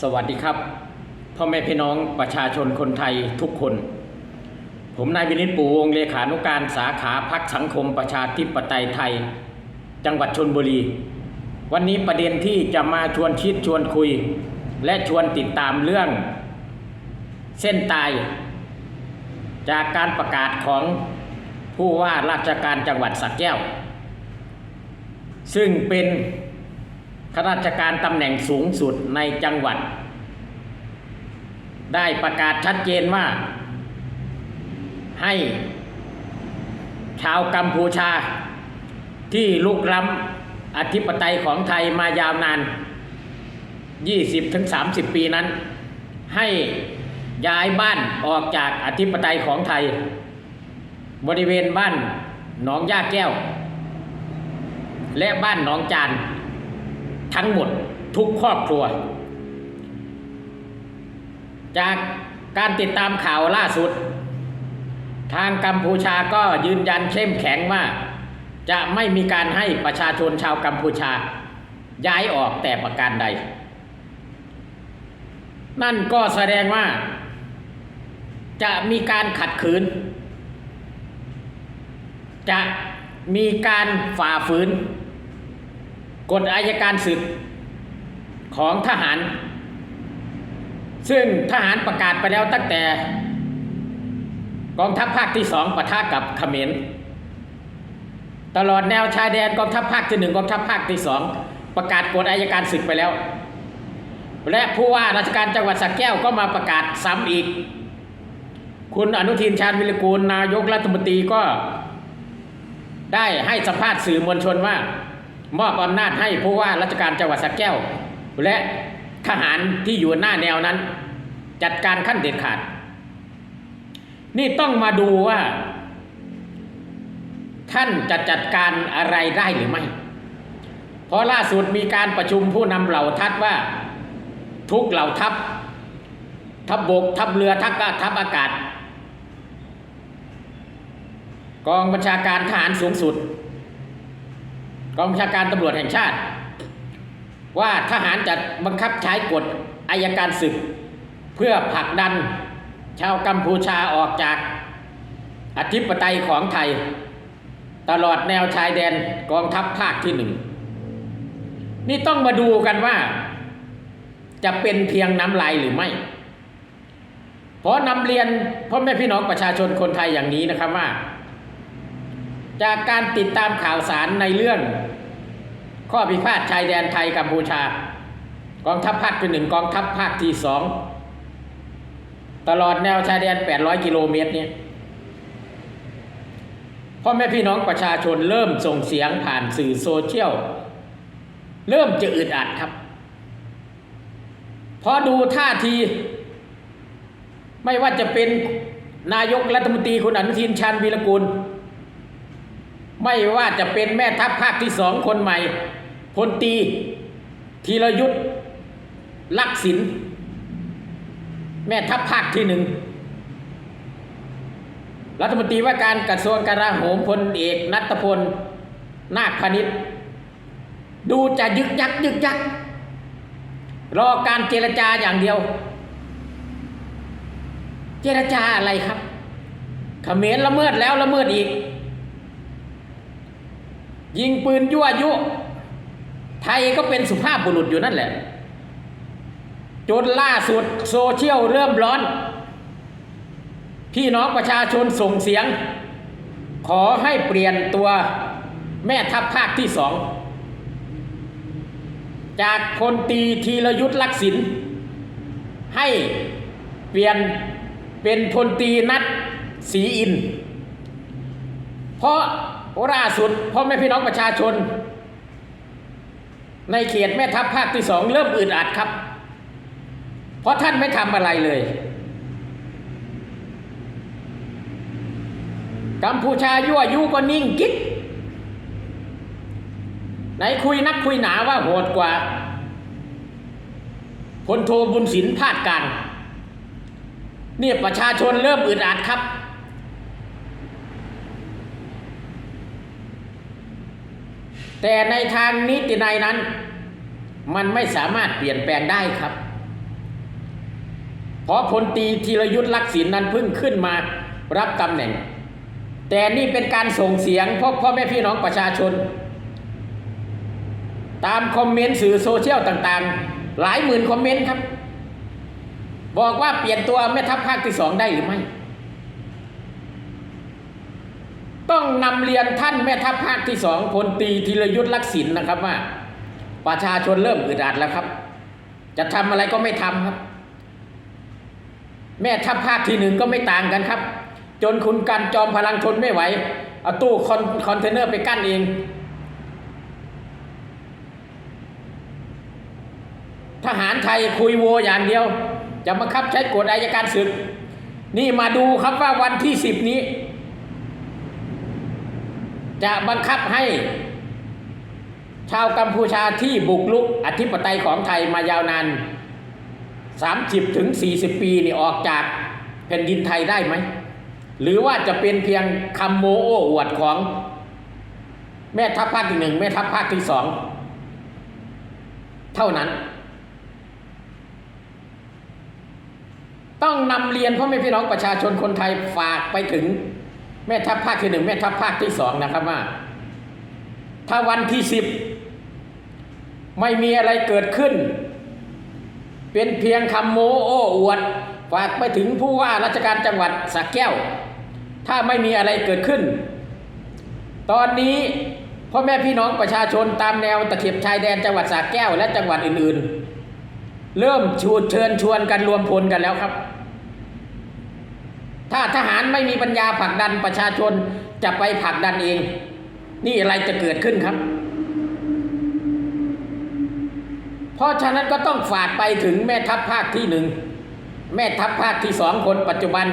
สวัสดีครับ พ่อแม่พี่น้องประชาชนคนไทยทุกคน ผมนายวินิตปูวงเลขานุการสาขาพักสังคมประชาธิปไตยไทย จังหวัดชนบุรี วันนี้ประเด็นที่จะมาชวนคิดชวนคุย และชวนติดตามเรื่อง เส้นตาย จากการประกาศของผู้ว่าราชการจังหวัดสระแก้ว ซึ่งเป็น ข้าราชการตำแหน่งสูงสุดในจังหวัด ได้ประกาศชัดเจนว่า ให้ชาวกัมพูชา ที่ลุกล้ำอธิปไตยของไทยมายาวนาน 20-30 ปีนั้น ให้ย้ายบ้านออกจากอธิปไตยของไทย บริเวณบ้านหนองย่าแก้ว และบ้านหนองจาน ทั้งหมดทุกครอบครัว จากการติดตามข่าวล่าสุด ทางกัมพูชาก็ยืนยันเข้มแข็งว่า จะไม่มีการให้ประชาชนชาวกัมพูชา ย้ายออกแต่ประการใด นั่นก็แสดงว่า จะมีการขัดขืน จะมีการฝ่าฝืน กฎอายการศึกของทหาร ซึ่งทหารประกาศไปแล้วตั้งแต่ กองทัพภาคที่สองปะทะกับเขมรตลอดแนวชายแดนกองทัพภาคที่หนึ่งกองทัพภาคที่สองประกาศกฎอายการศึกไปแล้ว และผู้ว่าราชการจังหวัดสระแก้วก็มาประกาศซ้ำอีก คุณอนุทินชาญวิรกูลนายกรัฐมนตรีก็ได้ให้สัมภาษณ์สื่อมวลชนว่า มอบอำนาจให้ผู้ว่าราชการจังหวัดสระแก้ว และทหารที่อยู่หน้าแนวนั้น จัดการขั้นเด็ดขาด นี่ต้องมาดูว่า ท่านจะจัดการอะไรได้หรือไม่ เพราะล่าสุดมีการประชุมผู้นำเหล่าทัพว่า ทุกเหล่าทัพ ทัพบบกทัพเรือทัพทัพอากาศ กองบัญชาการทหารสูงสุด กองบัญชาการตำรวจแห่งชาติ ว่าทหารจะบังคับใช้กฎอายการศึก เพื่อผลักดันชาวกัมพูชาออกจากอธิปไตยของไทย ตลอดแนวชายแดนกองทัพภาคที่หนึ่งนี่ต้องมาดูกันว่า จะเป็นเพียงน้ำลายหรือไม่เพราะนำเรียนพ่อแม่พี่น้องประชาชนคนไทยอย่างนี้นะครับว่า จากการติดตามข่าวสารในเรื่อง ข้อพิพาทชายแดนไทยกัมพูชา กองทัพภาคที่หนึ่งกองทัพภาคที่สองตลอดแนวชายแดน 800 กิโลเมตรเนี่ยพ่อแม่พี่น้องประชาชนเริ่มส่งเสียงผ่านสื่อโซเชียล เริ่มจะอึดอัดครับพอดูท่าที ไม่ว่าจะเป็นนายกรัฐมนตรีคุณอนุทินชาญวีรกูล ไม่ว่าจะเป็นแม่ทัพภาคที่สองคนใหม่พลตีธีรยุทธ์ลักษินแม่ทัพภาคที่หนึ่งรัฐมนตรีว่าการกระทรวงกลาโหมพลเอกนัทพล นาคพนิษฐ์ดูจะยึกยักยึกยักรอการเจรจาอย่างเดียว เจรจาอะไรครับเขมรละเมิดแล้วละเมิดอีก ยิงปืนยั่วยุ ไทยก็เป็นสุภาพบุรุษอยู่นั่นแหละ จนล่าสุดโซเชียลเริ่มร้อน พี่น้องประชาชนส่งเสียง ขอให้เปลี่ยนตัวแม่ทัพภาคที่สอง จากพลตรีธีรยุทธ์ลักษินให้เปลี่ยนเป็นพลตีนัทศรีอิน เพราะ ล่าสุดพ่อแม่พี่น้องประชาชน ในเขตแม่ทัพภาคที่สองเริ่มอึดอัดครับ เพราะท่านไม่ทำอะไรเลยกัมพูชายั่วยุก็นิ่งกิ๊กไหนคุยนักคุยหนาว่าโหดกว่าพลโทบุญสินพาดกลางเนี่ยประชาชนเริ่มอึดอัดครับ แต่ในทางนิตินัยนั้น มันไม่สามารถเปลี่ยนแปลงได้ครับ เพราะพลตีธีรยุทธ์ลักษิณนั้นเพิ่งขึ้นมารับตำแหน่ง แต่นี่เป็นการส่งเสียงพ่อพ่อแม่พี่น้องประชาชน ตามคอมเมนต์สื่อโซเชียลต่างๆ หลายหมื่นคอมเมนต์ครับ บอกว่าเปลี่ยนตัวแม่ทัพภาคที่สองได้หรือไม่ ต้องนำเรียนท่านแม่ทัพภาคที่สองพลตีธีรยุทธ์ลักษิณนะครับว่า ประชาชนเริ่มอึดอัดแล้วครับ จะทำอะไรก็ไม่ทำครับ แม่ทัพภาคที่หนึ่งก็ไม่ต่างกันครับ จนคุณกันจอมพลังทนไม่ไหวเอาตู้คอนคอนเทนเนอร์ไปกั้นเอง ทหารไทยคุยโวอย่างเดียว จะบังคับใช้กฎอายการศึก นี่มาดูครับว่าวันที่สิบนี้ จะบังคับให้ชาวกัมพูชาที่บุกลุกอธิปไตยของไทยมายาวนาน 30ถึง40 ปีนี่ออกจากแผ่นดินไทยได้ไหม หรือว่าจะเป็นเพียงคำโมโอ้อวดของ แม่ทัพภาคที่หนึ่งแม่ทัพภาคที่สองเท่านั้น ต้องนำเรียนพ่อแม่พี่น้องประชาชนคนไทยฝากไปถึง แม่ทัพภาคที่หนึ่งแม่ทัพภาคที่สองนะครับว่า ถ้าวันที่สิบไม่มีอะไรเกิดขึ้น เป็นเพียงคำโมโอ้อวดฝากไปถึงผู้ว่าราชการจังหวัดสระแก้ว ถ้าไม่มีอะไรเกิดขึ้น ตอนนี้พ่อแม่พี่น้องประชาชนตามแนวตะเข็บชายแดนจังหวัดสระแก้วและจังหวัดอื่นๆ เริ่มชวนเชิญชวนกันรวมพลกันแล้วครับ ถ้าทหารไม่มีปัญญาผลักดันประชาชนจะไปผลักดันเอง นี่อะไรจะเกิดขึ้นครับ เพราะฉะนั้นก็ต้องฝากไปถึงแม่ทัพภาคที่หนึ่งแม่ทัพภาคที่สองคนปัจจุบัน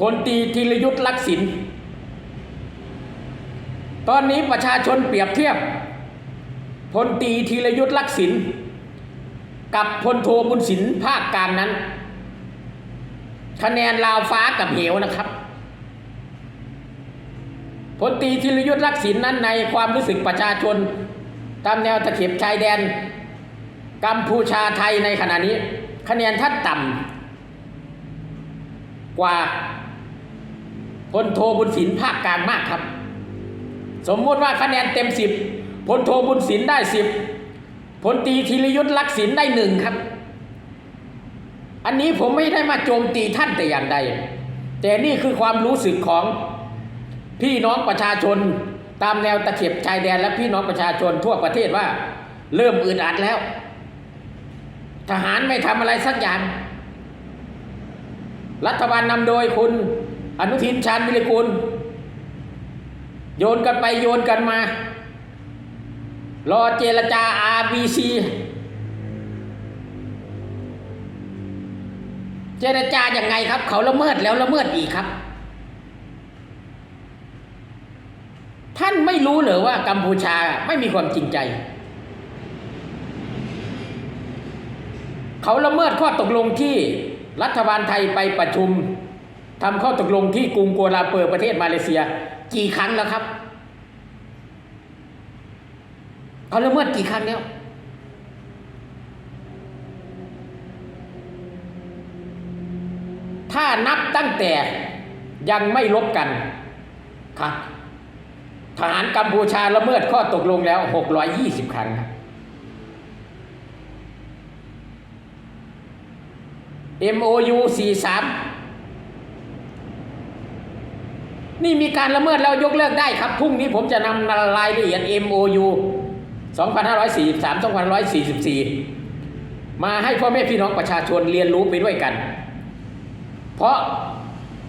พลตีธีรยุทธ์ลักษิณตอนนี้ประชาชนเปรียบเทียบพลตีธีรยุทธ์ลักษิณกับพลโทบุญสินภาคกลางนั้น คะแนนลาวฟ้ากับเหวนะครับพลตีธีรยุทธ์ลักษิณนั้นในความรู้สึกประชาชน ตามแนวตะเข็บชายแดน กัมพูชาไทยในขณะนี้ คะแนนท่านต่ำกว่าพลโทบุญสินภาคกลางมากครับ สมมติว่าคะแนนเต็มสิบพลโทบุญสินได้สิบพลตีธีรยุทธ์ลักษิณได้หนึ่งครับ อันนี้ผมไม่ได้มาโจมตีท่านแต่อย่างใด แต่นี่คือความรู้สึกของพี่น้องประชาชนตามแนวตะเข็บชายแดนและพี่น้องประชาชนทั่วประเทศว่า เริ่มอึดอัดแล้ว ทหารไม่ทำอะไรสักอย่าง รัฐบาลนำโดยคุณ อนุทินชาญวิริกุลโยนกันไปโยนกันมา รอเจรจา RBC เจรจาอย่างไงครับ เขาละเมิดแล้วละเมิดอีกครับ ท่านไม่รู้เหรอว่ากัมพูชาไม่มีความจริงใจ เขาละเมิดข้อตกลงที่รัฐบาลไทยไปประชุมทำข้อตกลงที่กรุงกัวลาเปอร์ประเทศมาเลเซีย กี่ครั้งแล้วครับ เขาละเมิดกี่ครั้งแล้ว ถ้านับตั้งแต่ยังไม่ลบกันครับทหารกัมพูชาละเมิดข้อตกลงแล้ว 620 ครั้งครับ MOU 43 นี่มีการละเมิดแล้วยกเลิกได้ครับ พรุ่งนี้ผมจะนำรายละเอียด MOU 2543 2544 มาให้พ่อแม่พี่น้องประชาชนเรียนรู้ไปด้วยกัน เพราะ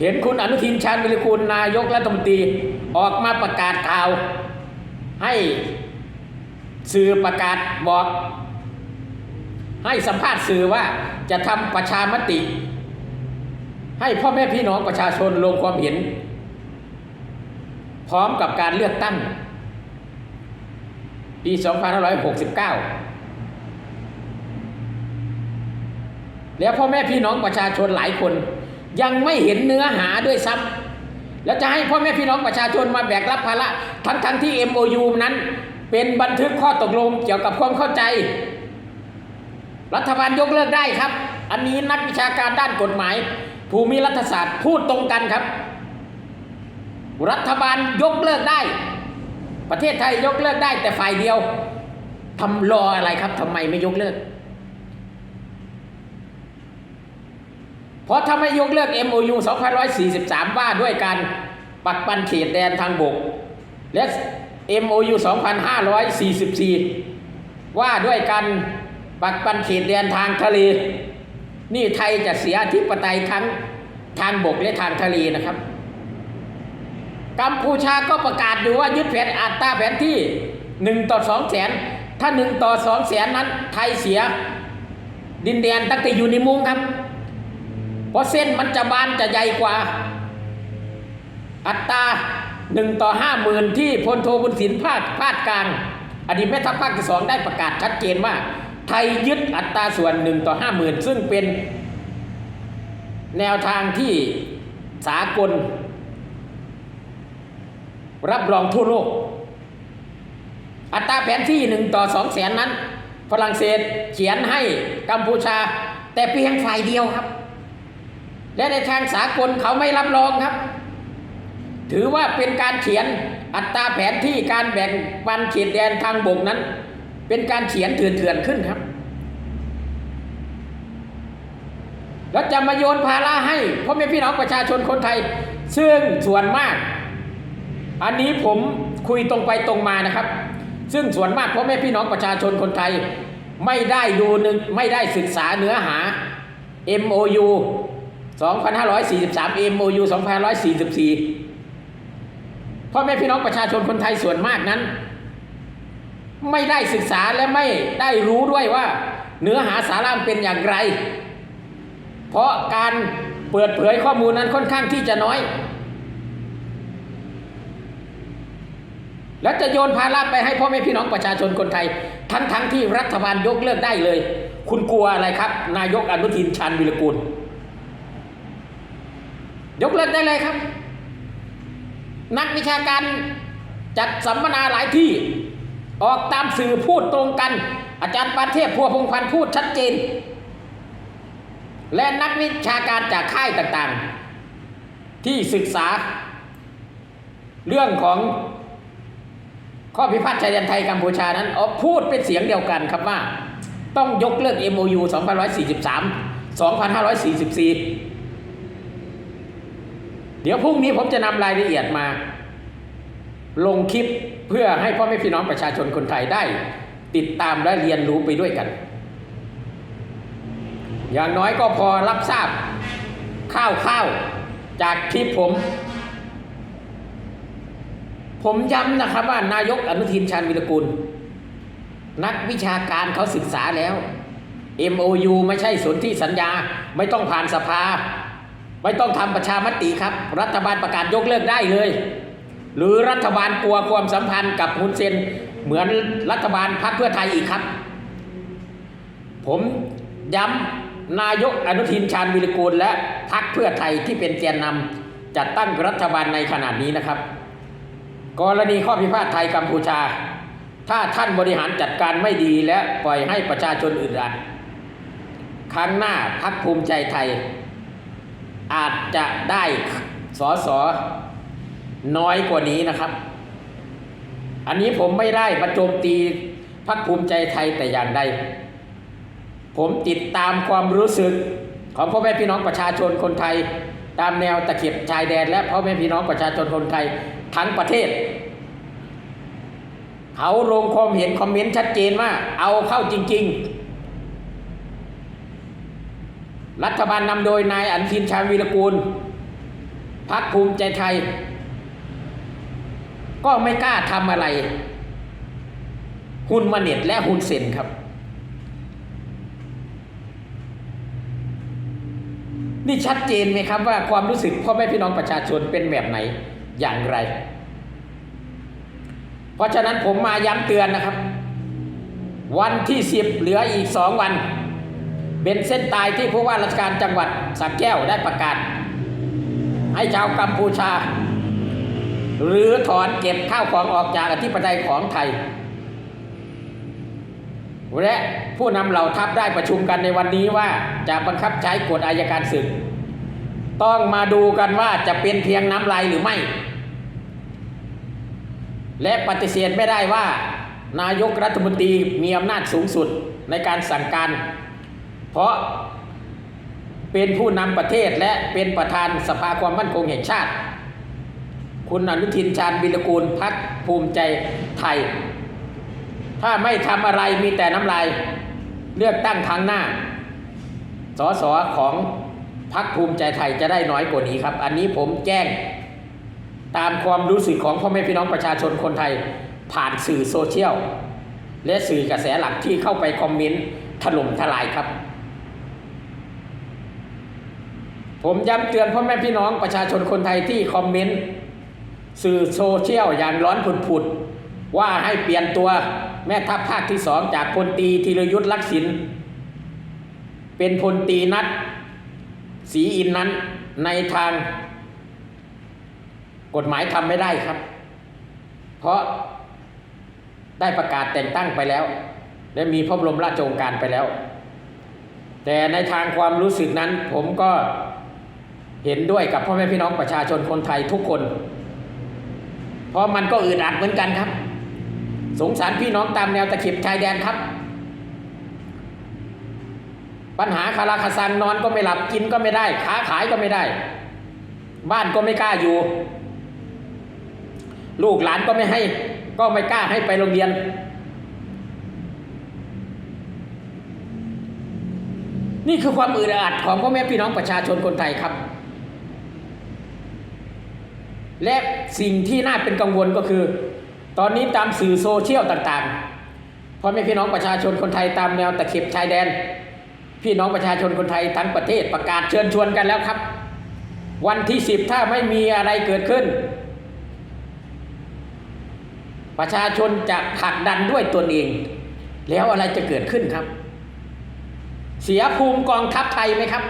เห็นคุณอนุทินชาญวิริกูลนายกรัฐมนตรีออกมาประกาศข่าว ให้สื่อประกาศบอก ให้สัมภาษณ์สื่อว่าจะทำประชามติ ให้พ่อแม่พี่น้องประชาชนลงความเห็น พร้อมกับการเลือกตั้ง ปี 2569 แล้วพ่อแม่พี่น้องประชาชนหลายคน ยังไม่เห็นเนื้อหาด้วยซ้ำแล้วจะให้พ่อแม่พี่น้องประชาชนมาแบกรับภาระทั้งทั้งที่ MOU นั้น เป็นบันทึกข้อตกลงเกี่ยวกับความเข้าใจ รัฐบาลยกเลิกได้ครับ อันนี้นักวิชาการด้านกฎหมาย ภูมิรัฐศาสตร์พูดตรงกันครับ รัฐบาลยกเลิกได้ ประเทศไทยยกเลิกได้แต่ฝ่ายเดียวทำรออะไรครับทำไมไม่ยกเลิก เพราะถ้าไม่ยกเลิก MOU 2543 ว่าด้วยการปักปันเขตแดนทางบก และ MOU 2544 ว่าด้วยการปักปันเขตแดนทางทะเล นี่ไทยจะเสียอธิปไตยทั้งทางบกและทางทะเลนะครับ กัมพูชาก็ประกาศอยู่ว่ายึดแผนอัตราแผนที่ 1 ต่อ2แสน ถ้า 1 ต่อ2แสนนั้นไทยเสียดินแดนตั้งแต่อยู่ในมุงครับ เพราะเส้นมันจะบานจะใหญ่กว่า อัตราหนึ่งต่อห้าหมื่นที่พลโทบุญสินภาคภาคกลางอดีตแม่ทัพภาคที่สองได้ประกาศชัดเจนว่า ไทยยึดอัตราส่วนหนึ่งต่อห้าหมื่นซึ่งเป็นแนวทางที่สากล รับรองทั่วโลก อัตราแผนที่หนึ่งต่อสองแสนนั้น ฝรั่งเศสเขียนให้กัมพูชา แต่เพียงฝ่ายเดียวครับ และในทางสากลเขาไม่รับรองครับ ถือว่าเป็นการเขียนอัตราแผนที่การแบ่งปันเขตแดนทางบกนั้น เป็นการเขียนเถื่อนๆขึ้นครับ แล้วจะมาโยนภาระให้พ่อแม่พี่น้องประชาชนคนไทย ซึ่งส่วนมาก อันนี้ผมคุยตรงไปตรงมานะครับ ซึ่งส่วนมากพ่อแม่พี่น้องประชาชนคนไทย ไม่ได้ดูหนึ่งไม่ได้ศึกษาเนื้อหา MOU 2543 MOU 2544 พ่อแม่พี่น้องประชาชนคนไทยส่วนมากนั้น ไม่ได้ศึกษาและไม่ได้รู้ด้วยว่า เนื้อหาสาระเป็นอย่างไร เพราะการเปิดเผยข้อมูลนั้นค่อนข้างที่จะน้อย แล้วจะโยนภาระไปให้พ่อแม่พี่น้องประชาชนคนไทย ทั้งทั้งที่รัฐบาลยกเลิกได้เลย คุณกลัวอะไรครับ นายกอนุทินชาญวิรกูล ยกเลิกได้เลยครับ นักวิชาการจัดสัมมนาหลายที่ ออกตามสื่อพูดตรงกัน อาจารย์ปานเทพพัวพงพันธ์พูดชัดเจน และนักวิชาการจากค่ายต่างๆ ที่ศึกษา เรื่องของข้อพิพาทชายแดนไทยกัมพูชานั้นออกพูดเป็นเสียงเดียวกันครับว่า ต้องยกเลิก MOU 2543 2544 เดี๋ยวพรุ่งนี้ผมจะนำรายละเอียดมา ลงคลิปเพื่อให้พ่อแม่พี่น้องประชาชนคนไทยได้ ติดตามและเรียนรู้ไปด้วยกัน อย่างน้อยก็พอรับทราบข้าวๆจากคลิปผม ผมย้ำนะครับว่านายกอนุทินชาญวิรกูล นักวิชาการเขาศึกษาแล้ว MOU ไม่ใช่สนธิสัญญาไม่ต้องผ่านสภา ไม่ต้องทำประชามติครับ รัฐบาลประกาศยกเลิกได้เลย หรือรัฐบาลกลัวความสัมพันธ์กับฮุนเซนเหมือนรัฐบาลพรรคเพื่อไทยอีกครับ ผมย้ำนายกอนุทินชาญวิรกูลและพรรคเพื่อไทยที่เป็นแกนนำจัดตั้งรัฐบาลในขณะนี้นะครับ กรณีข้อพิพาทไทยกัมพูชา ถ้าท่านบริหารจัดการไม่ดีและปล่อยให้ประชาชนอึดอัดครั้งหน้าพักภูมิใจไทย อาจจะได้สอสอน้อยกว่านี้นะครับ อันนี้ผมไม่ได้ประโจมตีพักภูมิใจไทยแต่อย่างใด ผมติดตามความรู้สึกของพ่อแม่พี่น้องประชาชนคนไทย ตามแนวตะเข็บชายแดน และพ่อแม่พี่น้องประชาชนคนไทยทั้งประเทศ เขาลงความเห็นคอมเมนต์ชัดเจนว่าเอาเข้าจริง ๆ รัฐบาลนำโดยนายอนุทินชาญวีรกูลพักภูมิใจไทย ก็ไม่กล้าทำอะไร หุ่นมาเน็ตและหุ่นเซนครับ นี่ชัดเจนไหมครับว่าความรู้สึกพ่อแม่พี่น้องประชาชนเป็นแบบไหนอย่างไร เพราะฉะนั้นผมมาย้ำเตือนนะครับ วันที่สิบเหลืออีกสองวัน เป็นเส้นตายที่ผู้ว่าราชการจังหวัดสระแก้วได้ประกาศ ให้ชาวกัมพูชา หรือถอนเก็บข้าวของออกจากอธิปไตยของไทย และผู้นำเหล่าทัพได้ประชุมกันในวันนี้ว่าจะบังคับใช้กฎอายการศึก ต้องมาดูกันว่าจะเป็นเพียงน้ำลายหรือไม่ และปฏิเสธไม่ได้ว่า นายกรัฐมนตรีมีอำนาจสูงสุดในการสั่งการ เพราะเป็นผู้นำประเทศและเป็นประธานสภาความมั่นคงแห่งชาติ คุณอนุทินชาญวิรกูลพักภูมิใจไทย ถ้าไม่ทำอะไรมีแต่น้ำลาย เลือกตั้งครั้งหน้า สสของพักภูมิใจไทยจะได้น้อยกว่านี้ครับ อันนี้ผมแจ้งตามความรู้สึกของพ่อแม่พี่น้องประชาชนคนไทย ผ่านสื่อโซเชียล และสื่อกระแสหลักที่เข้าไปคอมเมนต์ถล่มทลายครับ ผมย้ำเตือนพ่อแม่พี่น้องประชาชนคนไทยที่คอมเมนต์สื่อโซเชียลอย่างร้อนผุดๆ ว่าให้เปลี่ยนตัวแม่ทัพภาคที่สองจากพลตีธีรยุทธ์ลักษิณเป็นพลตีนัดศรีอินนั้นในทาง กฎหมายทำไม่ได้ครับ เพราะได้ประกาศแต่งตั้งไปแล้ว และมีพระบรมราชโองการไปแล้ว แต่ในทางความรู้สึกนั้นผมก็ เห็นด้วยกับพ่อแม่พี่น้องประชาชนคนไทยทุกคน เพราะมันก็อึดอัดเหมือนกันครับ สงสารพี่น้องตามแนวตะเข็บชายแดนครับ ปัญหาคาราคาซังนอนก็ไม่หลับกินก็ไม่ได้ค้าขายก็ไม่ได้ บ้านก็ไม่กล้าอยู่ ลูกหลานก็ไม่ให้ก็ไม่กล้าให้ไปโรงเรียน นี่คือความอึดอัดของพ่อแม่พี่น้องประชาชนคนไทยครับ และสิ่งที่น่าเป็นกังวลก็คือ ตอนนี้ตามสื่อโซเชียลต่างๆพ่อแม่พี่น้องประชาชนคนไทยตามแนวตะเข็บชายแดน พี่น้องประชาชนคนไทยทั้งประเทศประกาศเชิญชวนกันแล้วครับ วันที่สิบถ้าไม่มีอะไรเกิดขึ้น ประชาชนจะผลักดันด้วยตนเอง แล้วอะไรจะเกิดขึ้นครับ เสียภูมิกองทัพไทยไหมครับ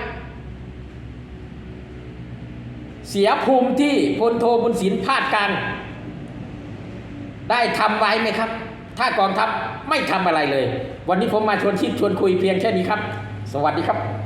เสียภูมิที่พลโทบุญศิลป์พาดกลางได้ทำไว้ไหมครับ ถ้ากองทัพไม่ทำอะไรเลย วันนี้ผมมาชวนชิดชวนคุยเพียงแค่นี้ครับ สวัสดีครับ